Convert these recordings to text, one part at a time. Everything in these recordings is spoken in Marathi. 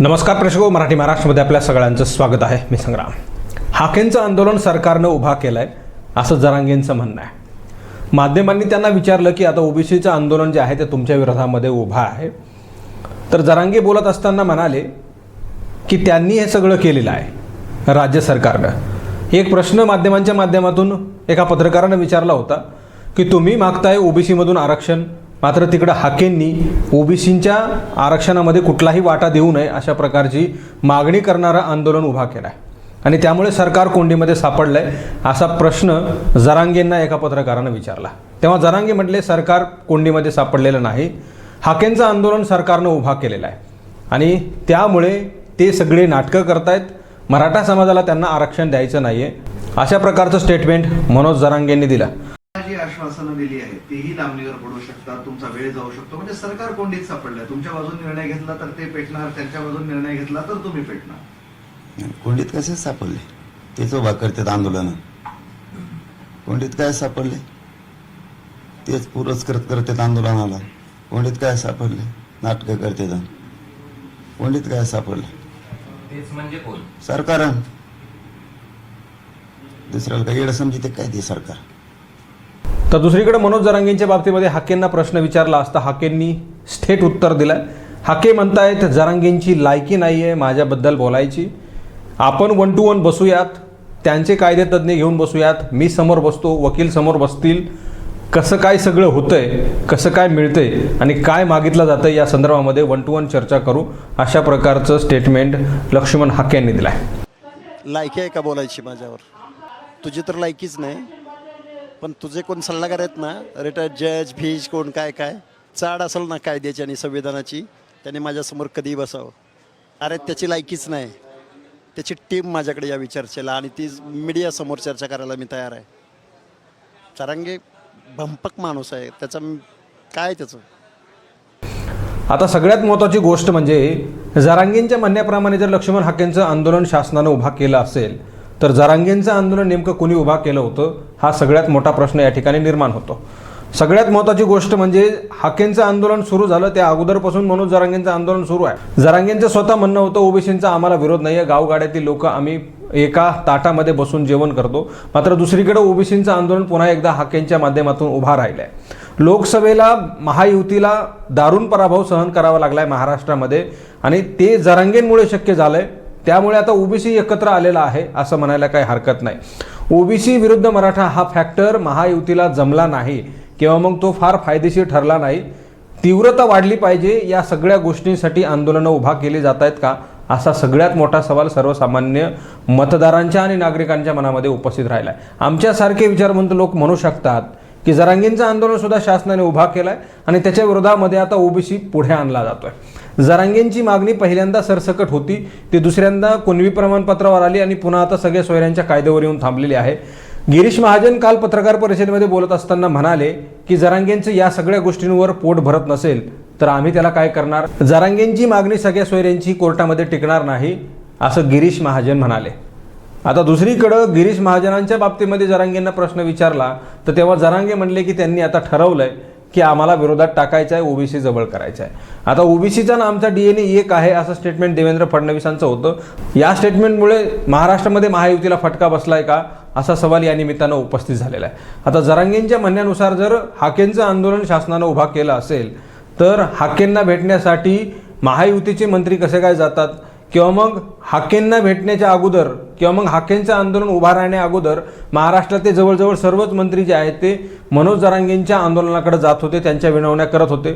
नमस्कार प्रेक्षको हो, मराठी महाराष्ट्रामध्ये आपल्या सगळ्यांचं स्वागत आहे. मी संग्राम. हाकेंचं आंदोलन सरकारनं उभा केलं आहे असं जरांगेंचं म्हणणं आहे. माध्यमांनी त्यांना विचारलं की आता ओबीसीचं आंदोलन जे आहे ते तुमच्या विरोधामध्ये उभा आहे. तर जरांगे बोलत असताना म्हणाले की त्यांनी हे सगळं केलेलं आहे राज्य सरकारनं. एक प्रश्न माध्यमांच्या माध्यमातून एका पत्रकारानं विचारला होता की तुम्ही मागताय ओबीसीमधून आरक्षण? मात्र तिकडं हाकेंनी ओबीसींच्या आरक्षणामध्ये कुठलाही वाटा देऊ नये अशा प्रकारची मागणी करणारं आंदोलन उभा केलं आहे आणि त्यामुळे सरकार कोंडीमध्ये सापडलं आहे असा प्रश्न जरांगेंना एका पत्रकारानं विचारला. तेव्हा जरांगे म्हटले सरकार कोंडीमध्ये सापडलेलं नाही. हाकेंचं आंदोलन सरकारनं उभा केलेलं आहे. आणि त्यामुळे ते सगळे नाटकं करतायत. मराठा समाजाला त्यांना आरक्षण द्यायचं नाही आहे अशा प्रकारचं स्टेटमेंट मनोज जरांगेंनी दिलं. आश्वासनं दिली आहेत तेही लांबणीवर पडू शकतात तुमचा वेळ जाऊ शकतो. म्हणजे सरकार कोंडीत सापडलंय. तुमच्या बाजून निर्णय घेतला तर ते पेटणार त्यांच्या बाजून निर्णय घेतला तर तुम्ही पेटणार. कोंडीत कसे सापडले? तेच उभा करतात आंदोलन. कोंडीत काय सापडले? तेच पुरस्कृत करतात आंदोलनाला. कोंडीत काय सापडले? नाटकं करतात. कोंडीत काय सापडले? तेच म्हणजे कोण? सरकार. दुसऱ्याला काही येडं समजिते काय ते सरकार? तर दुसरीकडे मनोज जरांगेंच्या बाबतीमध्ये हाकेंना प्रश्न विचारला असता हाकेंनी थेट उत्तर दिलं हाके म्हणतायत जरांगेंची लायकी नाही आहे माझ्याबद्दल बोलायची. आपण वन टू वन बसूयात. त्यांचे कायदे तज्ज्ञ घेऊन बसूयात. मी समोर बसतो वकील समोर बसतील. कसं काय सगळं होतंय कसं काय मिळतंय आणि काय मागितलं जातं या संदर्भामध्ये वन टू वन चर्चा करू. अशा प्रकारचं स्टेटमेंट लक्ष्मण हाके यांनी दिलं आहे लायकी आहे का बोलायची माझ्यावर? तुझी तर लायकीच नाही. पण तुझे कोण सल्लागार आहेत ना रिटायर्ड जज फीज कोण काय काय? चाड असेल ना कायद्याची आणि संविधानाची त्याने माझ्यासमोर कधीही बसावं. अरे त्याची लायकीच नाही. त्याची टीम माझ्याकडे यावी चर्चेला आणि ती मीडियासमोर चर्चा करायला मी तयार आहे. चारांगे भंपक माणूस आहे. त्याचा काय त्याचं? आता सगळ्यात महत्त्वाची गोष्ट म्हणजे जरांगींच्या म्हणण्याप्रमाणे जर लक्ष्मण हाकेंचं आंदोलन शासनानं उभा केलं असेल तर जरांगेंचं आंदोलन नेमकं कुणी उभा केलं होतं हा सगळ्यात मोठा प्रश्न या ठिकाणी निर्माण होतो. सगळ्यात महत्त्वाची गोष्ट म्हणजे हाकेंचं आंदोलन सुरू झालं त्या अगोदरपासून मनोज जरांगेंचं आंदोलन सुरू आहे. जरांगेंचं स्वतः म्हणणं होतं ओबीसींचा आम्हाला विरोध नाही आहे गावगाड्यातील लोक आम्ही एका ताटामध्ये बसून जेवण करतो. मात्र दुसरीकडे ओबीसींचं आंदोलन पुन्हा एकदा हाकेंच्या माध्यमातून उभा राहिलं आहे लोकसभेला महायुतीला दारुण पराभव सहन करावा लागलाय महाराष्ट्रामध्ये आणि ते जरांगेंमुळे शक्य झालंय. त्यामुळे आता ओबीसी एकत्र आलेला आहे असं म्हणायला काही हरकत नाही. ओबीसी विरुद्ध मराठा हा फॅक्टर महायुतीला जमला नाही किंवा मग तो फार फायदेशीर ठरला नाही. तीव्रता वाढली पाहिजे या सगळ्या गोष्टींसाठी आंदोलनं उभा केली जात आहेत का असा सगळ्यात मोठा सवाल सर्वसामान्य मतदारांच्या आणि नागरिकांच्या मनामध्ये उपस्थित राहिला आहे आमच्यासारखे विचारवंत लोक म्हणू शकतात की जरांगींचं आंदोलन सुद्धा शासनाने उभा केलाय आणि त्याच्या विरोधामध्ये आता ओबीसी पुढे आणला जातोय. जरांगींची मागणी पहिल्यांदा सरसकट होती ती दुसऱ्यांदा कुणवी प्रमाणपत्रावर आली आणि पुन्हा आता सगळ्या सोयऱ्यांच्या कायद्यावर येऊन थांबलेली आहे. गिरीश महाजन काल पत्रकार परिषदेमध्ये बोलत असताना म्हणाले की जरांगेंचं या सगळ्या गोष्टींवर पोट भरत नसेल तर आम्ही त्याला काय करणार? जरांगेंची मागणी सगळ्या सोयऱ्यांची कोर्टामध्ये टिकणार नाही असं गिरीश महाजन म्हणाले. आता दुसरीकडं गिरीश महाजनांच्या बाबतीमध्ये जरांगेंना प्रश्न विचारला तर तेव्हा जरांगे म्हणले की त्यांनी आता ठरवलंय की आम्हाला विरोधात टाकायचं आहे ओबीसी जवळ करायचं आहे आता ओबीसीचा ना आमचा डीएनए एक आहे असं स्टेटमेंट देवेंद्र फडणवीसांचं होतं. या स्टेटमेंटमुळे महाराष्ट्रामध्ये महायुतीला फटका बसलाय का असा सवाल या निमित्तानं उपस्थित झालेला आहे. आता जरांगेंच्या म्हणण्यानुसार जर हाकेंचं आंदोलन शासनानं उभा केलं असेल तर हाकेंना भेटण्यासाठी महायुतीचे मंत्री कसे काय जातात? किंवा मग हाकेंना भेटण्याच्या अगोदर किंवा मग हाकेंचं आंदोलन उभा राहण्या अगोदर महाराष्ट्रातले जवळजवळ सर्वच मंत्री जे आहेत ते मनोज जरांगेंच्या आंदोलनाकडे जात होते त्यांच्या विनवण्या करत होते.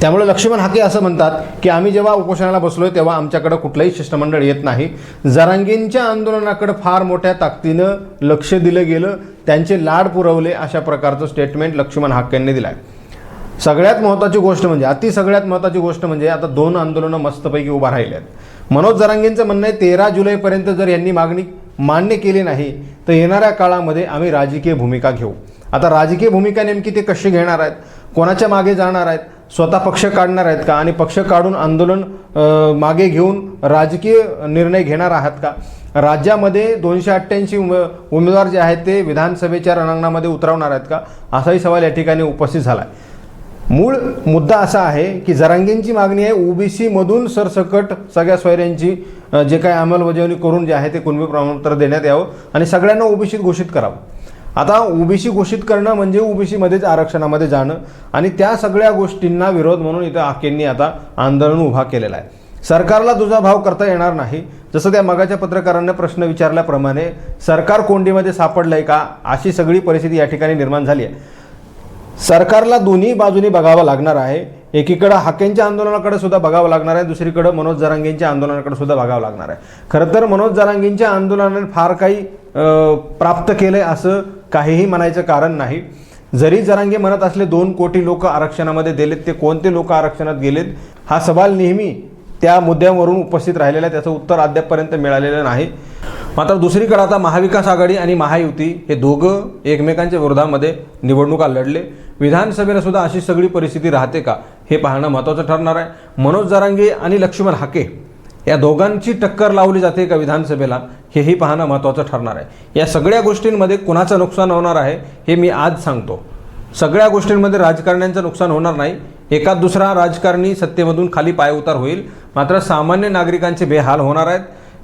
त्यामुळे लक्ष्मण हाके असं म्हणतात की आम्ही जेव्हा उपोषणाला बसलोय तेव्हा आमच्याकडे कुठलंही शिष्टमंडळ येत नाही. जरांगेंच्या आंदोलनाकडे फार मोठ्या ताकदीनं लक्ष दिलं गेलं त्यांचे लाड पुरवले अशा प्रकारचं स्टेटमेंट लक्ष्मण हाकेंनी दिलं आहे सगळ्यात महत्त्वाची गोष्ट म्हणजे अति सगळ्यात महत्त्वाची गोष्ट म्हणजे आता दोन आंदोलनं मस्तपैकी उभा राहिली आहेत मनोज जरांगेंचं म्हणणं आहे तेरा जुलैपर्यंत जर यांनी मागणी मान्य केली नाही तर येणाऱ्या काळामध्ये आम्ही राजकीय भूमिका घेऊ. आता राजकीय भूमिका नेमकी ते कशी घेणार आहेत? कोणाच्या मागे जाणार आहेत? स्वतः पक्ष काढणार आहेत का? आणि पक्ष काढून आंदोलन मागे घेऊन राजकीय निर्णय घेणार आहात का? राज्यामध्ये दोनशे अठ्ठ्याऐंशी उमे उमेदवार जे आहेत ते विधानसभेच्या रणांगणामध्ये उतरवणार आहेत का? असाही सवाल या ठिकाणी उपस्थित झाला आहे मूळ मुद्दा असा आहे की जरांगेंची मागणी आहे ओबीसीमधून सरसकट सगळ्या सोयऱ्यांची जे काही अंमलबजावणी करून जे आहे ते कुणबी प्रमाणपत्र देण्यात यावं आणि सगळ्यांना ओबीसीत घोषित करावं. आता ओबीसी घोषित करणं म्हणजे ओबीसीमध्येच आरक्षणामध्ये जाणं आणि त्या सगळ्या गोष्टींना विरोध म्हणून इथं आकेंनी आता आंदोलन उभा केलेलं आहे. सरकारला तुझा भाव करता येणार नाही. जसं त्या मगाच्या पत्रकारांना प्रश्न विचारल्याप्रमाणे सरकार कोंडीमध्ये सापडलंय का अशी सगळी परिस्थिती या ठिकाणी निर्माण झाली आहे. सरकारला दोन्ही बाजूनी बघावं लागणार आहे. एकीकडं हाकेंच्या आंदोलनाकडे सुद्धा बघावं लागणार आहे. दुसरीकडं मनोज जरांगेंच्या आंदोलनाकडे सुद्धा बघावं लागणार आहे. खरं तर मनोज जरांगेंच्या आंदोलनाने फार काही प्राप्त प्राप्त केलंय असं काहीही म्हणायचं कारण नाही. जरी जरांगे म्हणत असले दोन कोटी लोक आरक्षणामध्ये दिलेत ते कोणते लोक आरक्षणात गेलेत? हा सवाल नेहमी त्या मुद्द्यावरून उपस्थित राहिलेला आहे. त्याचं उत्तर अद्यापपर्यंत मिळालेलं नाही. मात्र दुसरीकडे आता महाविकास आघाडी आणि महायुती हे दोघं एकमेकांच्या विरोधामध्ये निवडणुका लढले. विधानसभेला सुद्धा अशी सगळी परिस्थिती राहते का हे पाहणं महत्त्वाचं ठरणार आहे. मनोज जरांगे आणि लक्ष्मण हाके या दोघांची टक्कर लावली जाते का विधानसभेला हेही पाहणं महत्त्वाचं ठरणार आहे. या सगळ्या गोष्टींमध्ये कुणाचं नुकसान होणार आहे हे मी आज सांगतो. सगळ्या गोष्टींमध्ये राजकारण्यांचं नुकसान होणार नाही. एकाच दुसरा राजकारणी सत्तेमधून खाली पायउतार होईल. मात्र सामान्य नागरिकांचे बेहाल होणार आहेत.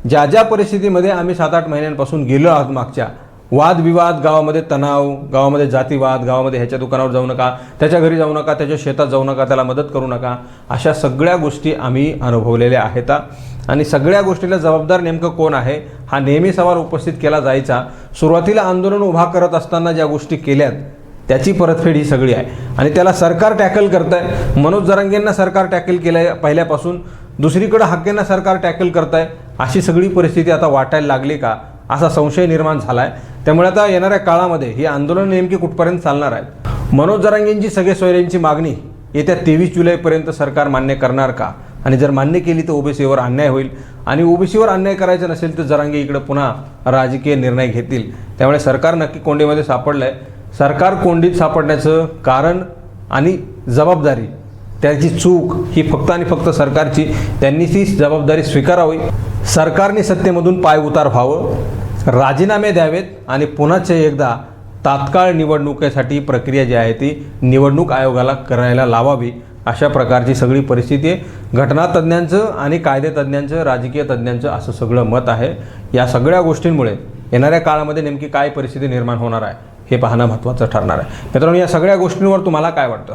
ज्या ज्या परिस्थितीमध्ये आम्ही सात आठ महिन्यांपासून गेलो आहोत मागच्या वादविवाद गावामध्ये तणाव गावामध्ये जातीवाद गावामध्ये ह्याच्या दुकानावर जाऊ नका त्याच्या घरी जाऊ नका त्याच्या शेतात जाऊ नका त्याला मदत करू नका अशा सगळ्या गोष्टी आम्ही अनुभवलेल्या आहेत. आणि सगळ्या गोष्टीला जबाबदार नेमकं कोण आहे? हा नेहमी सवाल उपस्थित केला जायचा. सुरुवातीला आंदोलन उभा करत असताना ज्या गोष्टी केल्यात त्याची परतफेड ही सगळी आहे. आणि त्याला सरकार टॅकल करत आहे मनोज जरांगेंना सरकार टॅकल केलं आहे पहिल्यापासून. दुसरीकडं हक्केंना सरकार टॅकल करत आहे अशी सगळी परिस्थिती आता वाटायला लागली का? असा संशय निर्माण झाला आहे त्यामुळे आता येणाऱ्या काळामध्ये ही आंदोलन नेमकी कुठपर्यंत चालणार आहेत मनोज जरांगेंची सगळे सोयऱ्यांची मागणी येत्या तेवीस जुलैपर्यंत सरकार मान्य करणार का? आणि जर मान्य केली तर ओबीसीवर अन्याय होईल. आणि ओबीसीवर अन्याय करायचा नसेल तर जरांगे इकडे पुन्हा राजकीय निर्णय घेतील. त्यामुळे सरकार नक्की कोंडीमध्ये सापडलं आहे सरकार कोंडीत सापडण्याचं कारण आणि जबाबदारी त्याची चूक ही फक्त आणि फक्त सरकारची. त्यांनी ती जबाबदारी स्वीकारावी. सरकारने सत्तेमधून पाय उतार व्हावं. राजीनामे द्यावेत आणि पुन्हाच एकदा तात्काळ निवडणुकीसाठी प्रक्रिया जी आहे ती निवडणूक आयोगाला करायला लावावी. अशा प्रकारची सगळी परिस्थिती आहे. घटनातज्ञांचं आणि कायदेतज्ञांचं राजकीय तज्ज्ञांचं असं सगळं मत आहे. या सगळ्या गोष्टींमुळे येणाऱ्या काळामध्ये नेमकी काय परिस्थिती निर्माण होणार आहे हे पाहणं महत्त्वाचं ठरणार आहे. मित्रांनो या सगळ्या गोष्टींवर तुम्हाला काय वाटतं?